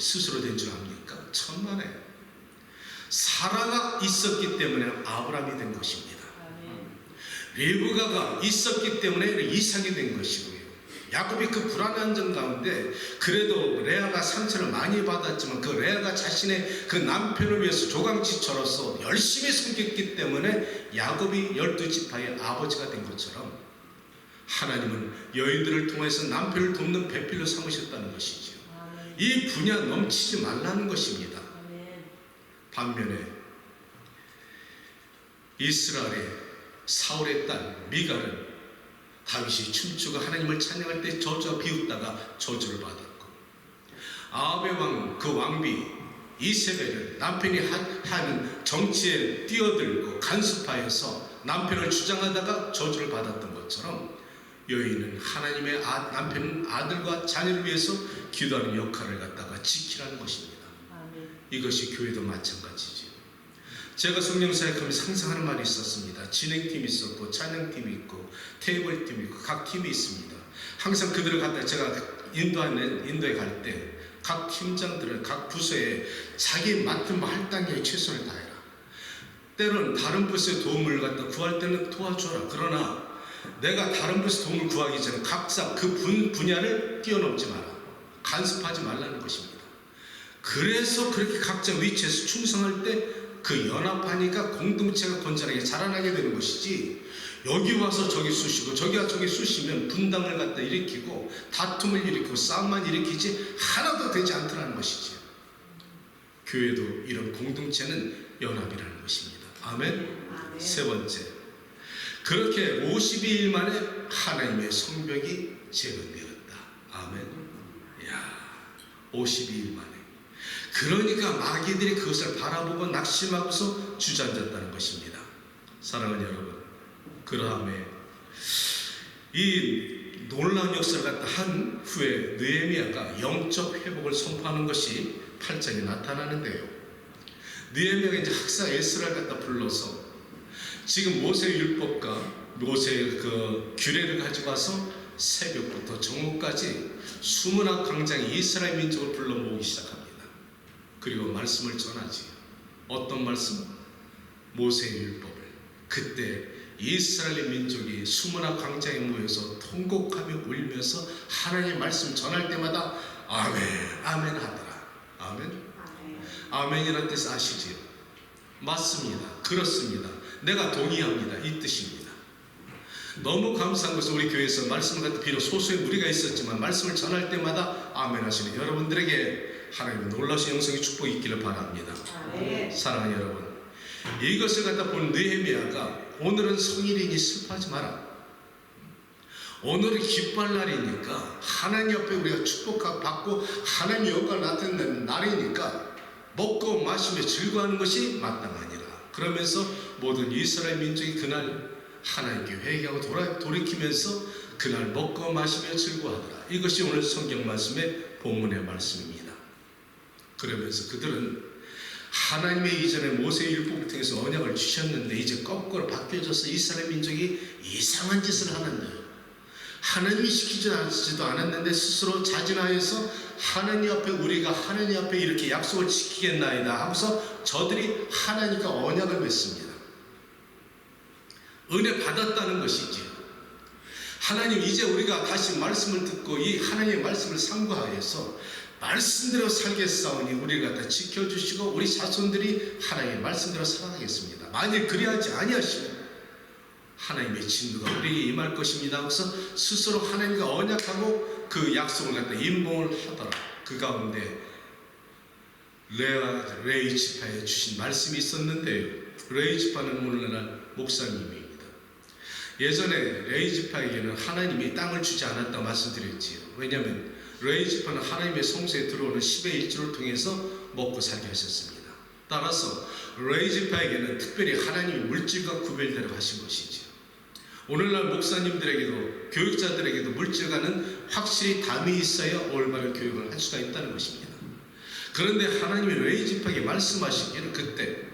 스스로 된 줄 압니까? 천만에. 사라가 있었기 때문에 아브라함이 된 것입니다. 리브가가 있었기 때문에 이삭이 된 것이고요. 야곱이 그 불안한 점 가운데 그래도 레아가 상처를 많이 받았지만 그 레아가 자신의 그 남편을 위해서 조강지처로서 열심히 섬겼기 때문에 야곱이 열두 지파의 아버지가 된 것처럼 하나님은 여인들을 통해서 남편을 돕는 배필로 삼으셨다는. 아멘. 이 분야 넘치지 말라는 것입니다. 반면에 이스라엘의 사울의 딸 미갈은 다윗이 춤추고 하나님을 찬양할 때 저주와 비웃다가 저주를 받았고 아합의 왕 그 왕비 이세벨은 남편이 하- 하는 정치에 뛰어들고 간섭하여서 남편을 주장하다가 저주를 받았던 것처럼 여인은 하나님의 아, 남편 아들과 자녀를 위해서 기도하는 역할을 갖다가 지키라는 것입니다. 아멘. 이것이 교회도 마찬가지죠. 제가 성령 사역하면 상상 하는 말이 있었습니다. 진행팀이 있었고 찬양팀이 있고 테이블팀이 있고 각 팀이 있습니다. 항상 그들을 갖다 제가 인도하는 인도에 갈 때 각 팀장들은 각 부서에 자기 맡은 할당에 최선을 다해라. 때로는 다른 부서의 도움을 갖다 구할 때는 도와줘라. 그러나 내가 다른 부서 도움을 구하기 전에 각자 그 분, 분야를 뛰어넘지 마라. 간섭하지 말라는 것입니다. 그래서 그렇게 각자 위치에서 충성할 때 그 연합하니까 공동체가 건전하게 자라나게 되는 것이지 여기 와서 저기 쑤시고 저기와 저기 쑤시면 분당을 갖다 일으키고 다툼을 일으키고 싸움만 일으키지 하나도 되지 않더라는 것이지 교회도 이런 공동체는 연합이라는 것입니다 아멘 아멘. 세 번째 그렇게 52일 만에 하나님의 성벽이 재건되었다 아멘 야 52일 만에 그러니까 마귀들이 그것을 바라보고 낙심하고서 주저앉았다는 것입니다. 사랑하는 여러분, 그다음에 이 놀라운 역사를 갖다 한 후에 느헤미야가 영적 회복을 선포하는 것이 8장에 나타나는데요. 느헤미야가 이제 학사 에스라를 갖다 불러서 지금 모세 율법과 모세의 그 규례를 가지고 와서 새벽부터 정오까지 수문학 광장에 이스라엘 민족을 불러 모으기 시작합니다. 그리고 말씀을 전하지요. 어떤 말씀? 모세의 율법을. 그때 이스라엘 민족이 수문학 광장에 모여서 통곡하며 울면서 하나님의 말씀 전할 때마다 아멘, 아멘 하더라. 아멘. 아멘. 아멘이라는 뜻 아시지요? 맞습니다. 그렇습니다. 내가 동의합니다. 이 뜻입니다. 너무 감사한 것은 우리 교회에서 말씀을 갖다 비록 소수의 무리가 있었지만 말씀을 전할 때마다 아멘 하시는 여러분들에게 하나님의 놀라신 영성의 축복이 있기를 바랍니다. 아멘. 사랑하는 여러분, 이것을 갖다 본 느헤미야가 오늘은 성일이니 슬퍼하지 마라. 오늘은 기뻐할 날이니까 하나님 옆에 우리가 축복받고 하나님 영광을 나타내는 날이니까 먹고 마시며 즐거워하는 것이 마땅하니라. 그러면서 모든 이스라엘 민족이 그날 하나님께 회개하고 돌아, 돌이키면서 그날 먹고 마시며 즐거워하더라. 이것이 오늘 성경 말씀의 본문의 말씀입니다. 그러면서 그들은 하나님의 이전에 모세의 율법을 통해서 언약을 주셨는데 이제 거꾸로 바뀌어져서 이스라엘 민족이 이상한 짓을 하는데요. 하나님이 시키지도 않았는데 스스로 자진하여서 하나님 앞에 우리가 하나님 앞에 이렇게 약속을 지키겠나이다 하고서 저들이 하나님과 언약을 맺습니다. 은혜 받았다는 것이지요. 하나님 이제 우리가 다시 말씀을 듣고 이 하나님의 말씀을 상고하여서 말씀대로 살겠사오니 우리를 갖다 지켜주시고 우리 자손들이 하나님의 말씀대로 살아가겠습니다. 만일 그리하지 아니하시면 하나님의 진노가 우리에게 임할 것입니다. 그래서 스스로 하나님과 언약하고 그 약속을 갖다 임봉을 하더라. 그 가운데 레아 레이 지파에 주신 말씀이 있었는데요. 레이 지파는 오늘날 목사님입니다. 예전에 레이 지파에게는 하나님이 땅을 주지 않았다 말씀드렸지요. 왜냐하면 레이 지파는 하나님의 성소에 들어오는 10의 1조를 통해서 먹고 살게 하셨습니다. 따라서 레이 지파에게는 특별히 하나님이 물질과 구별되려 하신 것이지요. 오늘날 목사님들에게도 교육자들에게도 물질과는 확실히 담이 있어야 올바른 교육을 할 수가 있다는 것입니다. 그런데 하나님이 레이 지파에게 말씀하시기를 그때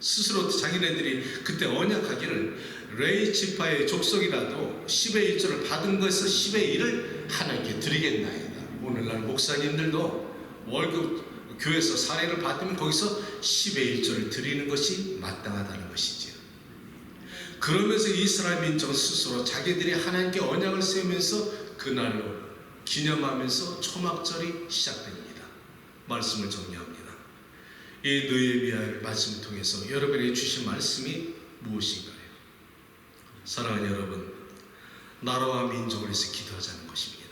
스스로 자기네들이 그때 언약하기를 레이 지파의 족속이라도 10의 1조를 받은 것에서 10의 1을 하나님께 드리겠나이다. 오늘날 목사님들도 월급 교회에서 사례를 받으면 거기서 10의 1조를 드리는 것이 마땅하다는 것이지요. 그러면서 이스라엘 민족은 스스로 자기들이 하나님께 언약을 세우면서 그날로 기념하면서 초막절이 시작됩니다. 말씀을 정리합니다. 이 느헤미야의 말씀을 통해서 여러분에게 주신 말씀이 무엇인가요? 사랑하는 여러분, 나라와 민족을 위해서 기도하자는 것입니다.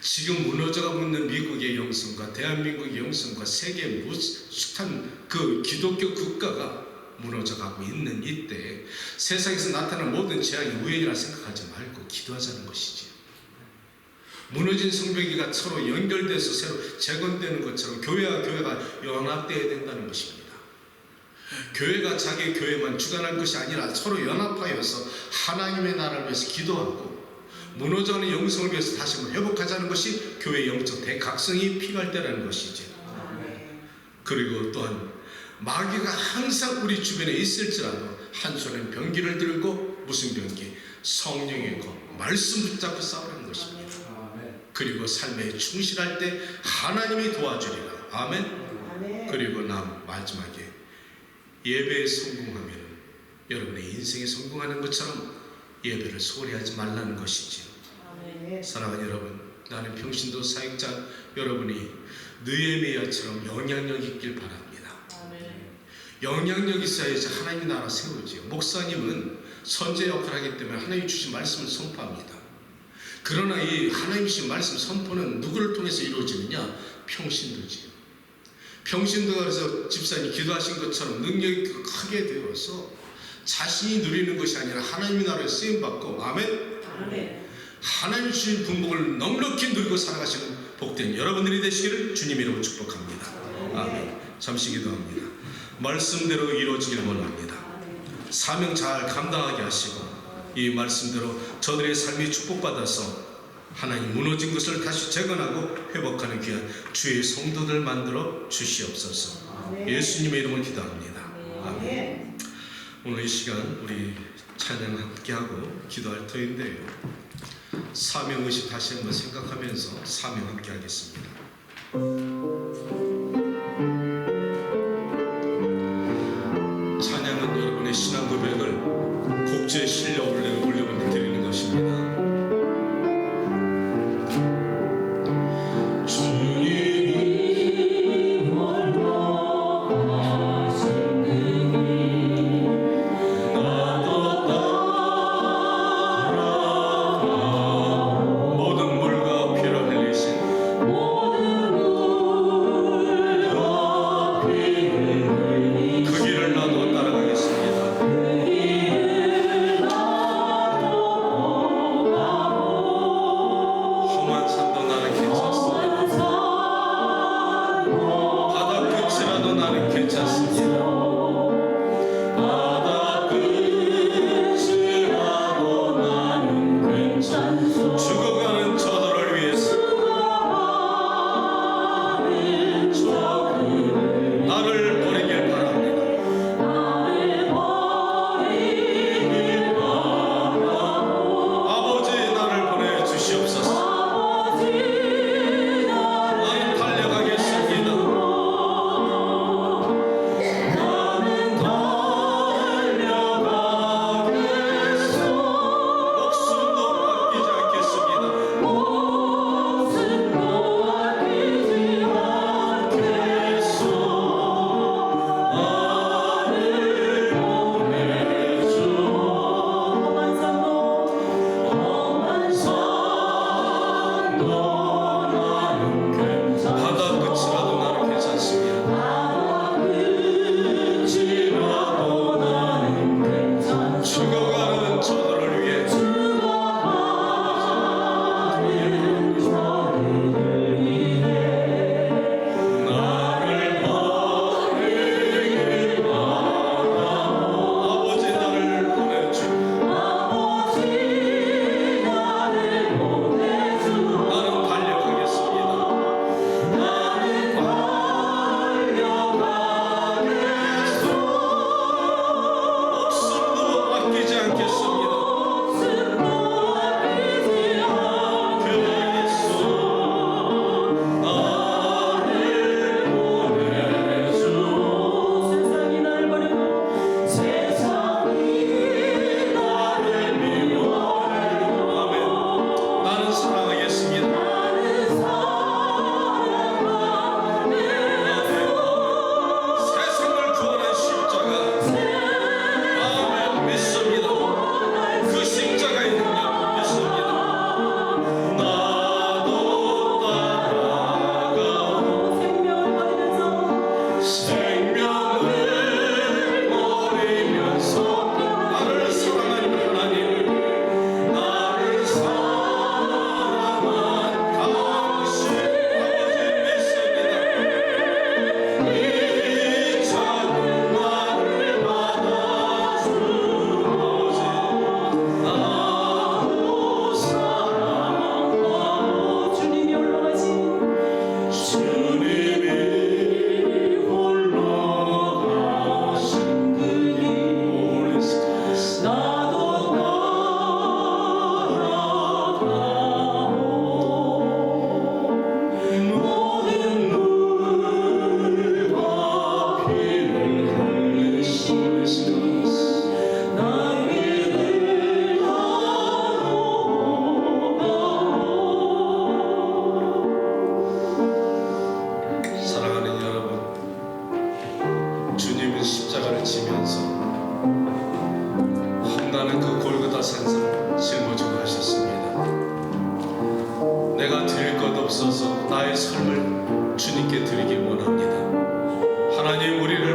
지금 무너져가고 있는 미국의 영성과 대한민국의 영성과 세계 숱한 그 기독교 국가가 무너져가고 있는 이때 세상에서 나타나는 모든 재앙이 우연이라 생각하지 말고 기도하자는 것이지요. 무너진 성벽이가 서로 연결돼서 새로 재건되는 것처럼 교회와 교회가 연합되어야 된다는 것입니다. 교회가 자기 교회만 주관할 것이 아니라 서로 연합하여서 하나님의 나라를 위해서 기도하고 무너져가는 영성을 위해서 다시 한번 회복하자는 것이 교회의 영적 대각성이 필요할 때라는 것이죠. 그리고 또한 마귀가 항상 우리 주변에 있을지라도 한 손엔 병기를 들고 무슨 병기? 성령의 것, 말씀 붙잡고 싸우라는 것입니다. 그리고 삶에 충실할 때 하나님이 도와주리라. 아멘. 그리고 남 마지막에 예배에 성공하면 여러분의 인생에 성공하는 것처럼 예배를 소홀히 하지 말라는 것이지요. 사랑하는 여러분, 나는 평신도 사역자 여러분이 느에미야처럼 영향력 있길 바랍니다. 영향력 있어야지 하나님의 나라 세우지요. 목사님은 선제 역할을 하기 때문에 하나님이 주신 말씀을 선포합니다. 그러나 이 하나님이 주신 말씀 선포는 누구를 통해서 이루어지느냐? 평신도지요. 평신도가 그래서 집사님 기도하신 것처럼 능력이 크게 되어서 자신이 누리는 것이 아니라 하나님의 나라에 쓰임 받고 아멘. 하나님 주신 분복을 넉넉히 누리고 살아가시는 복된 여러분들이 되시기를 주님 이름으로 축복합니다. 아멘. 잠시 기도합니다. 말씀대로 이루어지길 원합니다. 사명 잘 감당하게 하시고 이 말씀대로 저들의 삶이 축복받아서 하나님 무너진 것을 다시 재건하고 회복하는 귀한 주의 성도들 만들어 주시옵소서. 예수님의 이름을 기도합니다. 아멘. 오늘 이 시간 우리 찬양 함께하고 기도할 터인데요. 사명 의식 다시 한번 생각하면서 사명 함께 하겠습니다.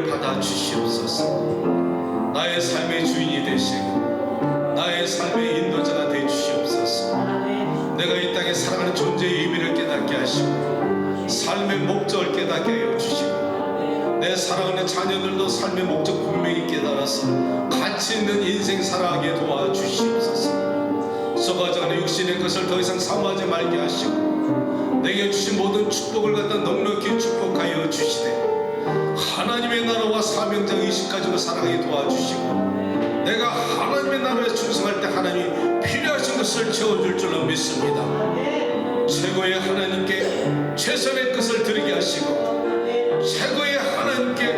우리를 받아 주시옵소서. 나의 삶의 주인이 되시고 나의 삶의 인도자가 되 주시옵소서. 내가 이 땅에 살아가는 존재의 의미를 깨닫게 하시고 삶의 목적을 깨닫게 하여 주시고 내 사랑하는 자녀들도 삶의 목적 분명히 깨달아서 가치 있는 인생 살아가게 도와주시옵소서. 썩어져가는 육신의 것을 더 이상 사모하지 말게 하시고 내게 주신 모든 축복을 갖다 넉넉히 축복하여 주시되 하나님의 나라와 사명장 의식 가지고 살아가게 도와주시고 내가 하나님의 나라에 충성할 때 하나님이 필요하신 것을 채워줄 줄로 믿습니다. 최고의 하나님께 최선의 것을 드리게 하시고 최고의 하나님께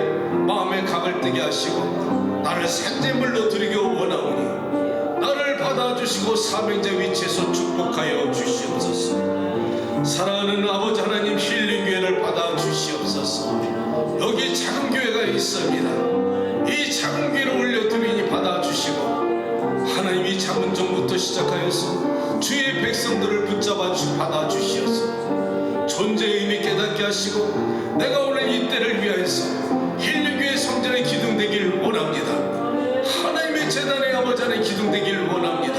마음의 각을 뜨게 하시고 나를 산재물로 드리기 원하오니 나를 받아주시고 사명자 위치에서 축복하여 주시옵소서 사랑하는 아버지 하나님 힐링 교회를 받아 주시옵소서 여기 작은 교회가 있습니다. 이 작은 교회를 올려드리니 받아 주시고 하나님이 작은 종부터 시작하여서 주의 백성들을 붙잡아 주 받아 주시옵소서. 존재의 의미 깨닫게 하시고 내가 오늘 이 때를 위하여서 힐링교회 성전의 기둥되길 원합니다. 하나님의 재단의 아버지 하나님 기둥되길 원합니다.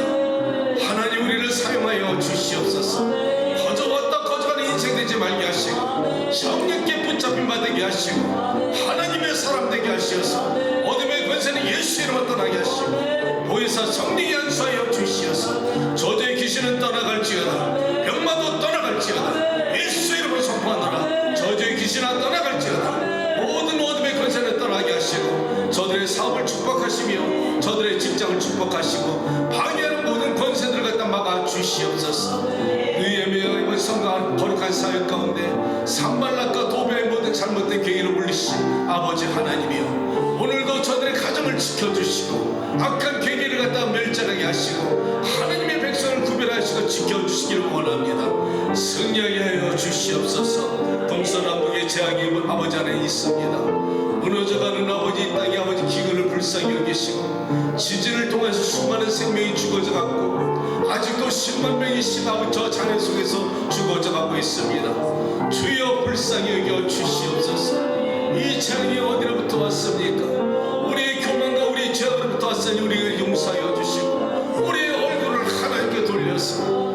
하나님 우리를 사용하여 주시옵소서 하시고 하나님의 사람 되게 하시어서 어둠의 권세는 예수 이름으로 떠나게 하시고 보혜사 성령이 안수하여 주시어서 저주의 잘못된 계기를 물리신 아버지 하나님이여 오늘도 저들의 가정을 지켜주시고 악한 계기를 갖다 멸절하게 하시고 하나님의 백성을 구별하시고 지켜주시기를 원합니다. 승리하게 하여 주시옵소서. 동서남북의 재앙이 아버지 안에 있습니다. 무너져가는 아버지 이 땅의 아버지 기근을 불쌍히 여기시고 지진을 통해서 수많은 생명이 죽어져 갔고 아직도 10만 명이 신아버지 저 장애 속에서 죽어져 가고 있습니다. 주여 불쌍히 여겨 주시옵소서. 이 재앙이 어디로부터 왔습니까? 우리의 교만과 우리의 죄악으로부터 왔으니 우리를 용서하여 주시고 우리의 얼굴을 하나님께 돌려서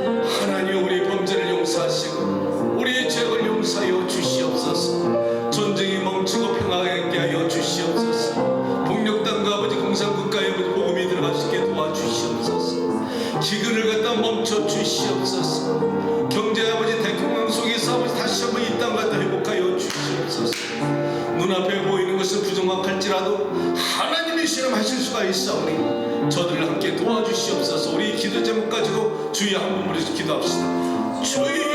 있사오니 저들을 함께 도와주시옵소서. 우리 기도 제목 가지고 주의 한 분으로 기도합시다. 주여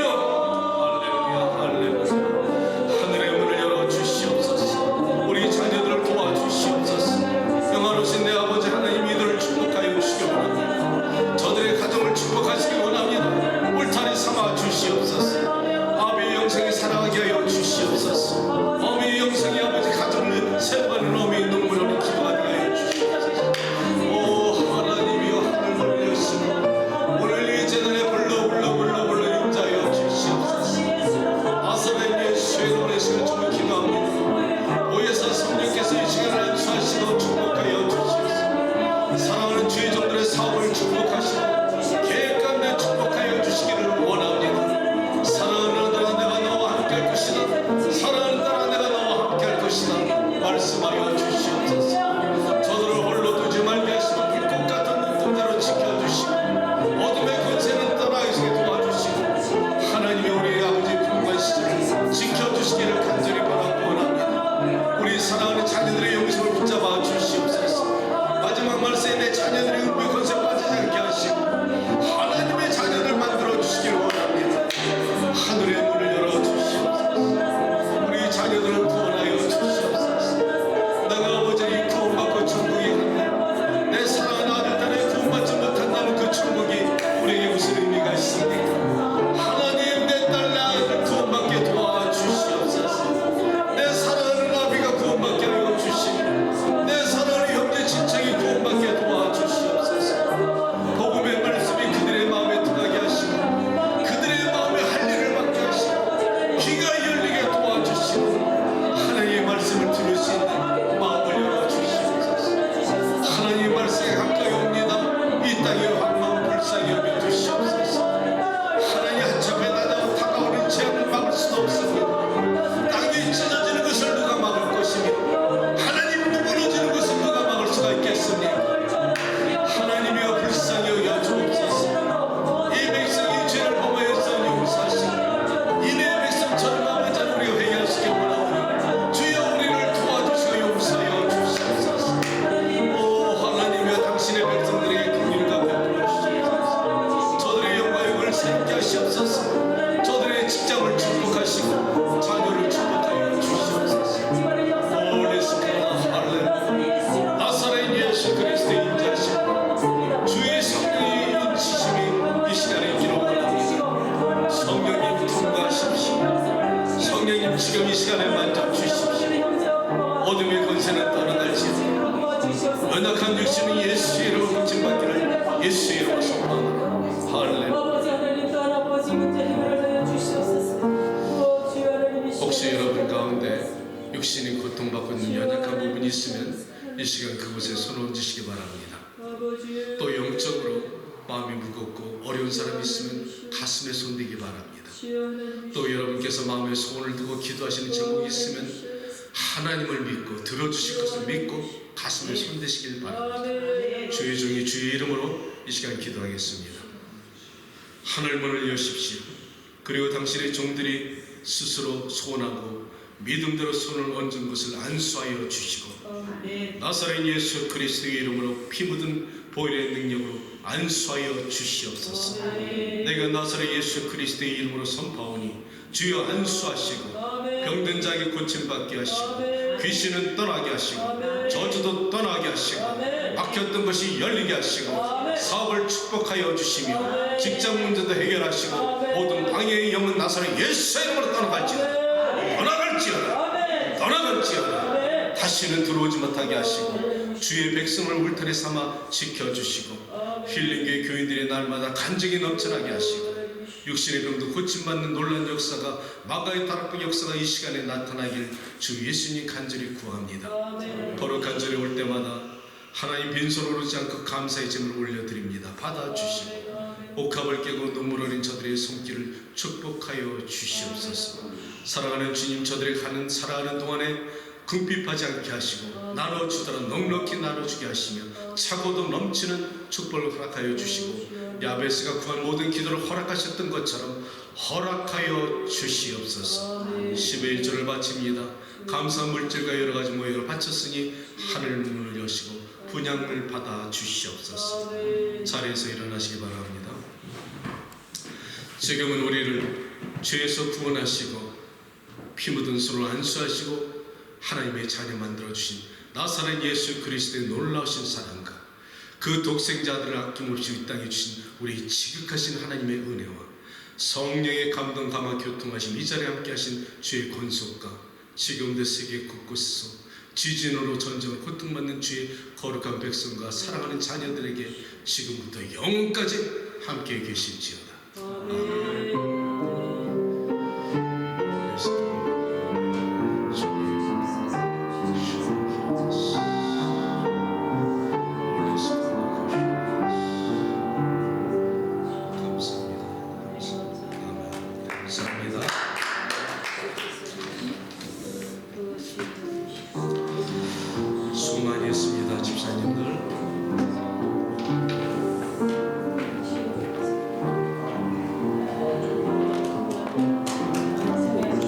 지금 이 시간에 만져 주십시오. 어둠의 권세는 떠나갈지어다. 연약한 육신은 예수의 이름으로 고침받기를 예수의 이름으로 선포합니다. 할렐루야. 혹시 여러분 가운데 육신이 고통받고 있는 연약한 부분이 있으면 이 시간 그곳에 손 얹으시기 바랍니다. 또 영적으로 마음이 무겁고 어려운 사람이 있으면 가슴에 손대기 바랍니다. 또 여러분께서 마음에 소원을 두고 기도하시는 제목이 있으면 하나님을 믿고 들어주실 것을 믿고 가슴에 손대시길 바랍니다. 아멘. 주의 종이 주의 이름으로 이 시간 기도하겠습니다. 하늘 문을 여십시오. 그리고 당신의 종들이 스스로 소원하고 믿음대로 손을 얹은 것을 안수하여 주시고. 나사렛 예수 그리스도의 이름으로 피 묻은 보혈의 능력으로 안수하여 주시옵소서. 내가 나사렛 예수 그리스도의 이름으로 선포하오니 주여 안수하시고. 병든 자에게 고침받게 하시고. 귀신은 떠나게 하시고. 저주도 떠나게 하시고. 막혔던 것이 열리게 하시고. 사업을 축복하여 주시며. 직장 문제도 해결하시고. 모든 방해의 영은 나사렛 예수 이름으로 떠나갈지어다. 떠나갈지어다. 떠나갈지어다. 다시는 들어오지 못하게 하시고 주의 백성을 울타리 삼아 지켜주시고. 힐링교회 교인들의 날마다 간증이 넘쳐나게 하시고 육신의 병도 고침받는 놀란 역사가 마가의 타락의 역사가 이 시간에 나타나길 주 예수님 간절히 구합니다. 거룩한 절에 올 때마다 하나님 빈손으로 오지 않고 감사의 제물을 올려드립니다. 받아주시고. 옥합을 깨고 눈물 흘린 저들의 손길을 축복하여 주시옵소서. 사랑하는 주님 저들의 가는 살아가는 동안에 궁핍하지 않게 하시고 나눠주더라 넉넉히 나눠주게 하시며 차고도 넘치는 축복을 허락하여 주시고 야베스가 구한 모든 기도를 허락하셨던 것처럼 허락하여 주시옵소서. 아멘. 10의 1절을 바칩니다. 감사 물질과 여러 가지 모형을 바쳤으니 하늘 문을 여시고 분양을 받아 주시옵소서. 자리에서 일어나시기 바랍니다. 지금은 우리를 죄에서 구원하시고 피 묻은 손을 안수하시고 하나님의 자녀 만들어 주신 나사렛 예수 그리스도의 놀라우신 사랑과 그 독생자들을 아낌없이 이 땅에 주신 우리 지극하신 하나님의 은혜와 성령의 감동 감화 교통하신 이 자리에 함께 하신 주의 권속과 지금도 세계 곳곳에서 지진으로 전쟁을 고통받는 주의 거룩한 백성과 사랑하는 자녀들에게 지금부터 영원까지 함께 계실지어다. 아멘.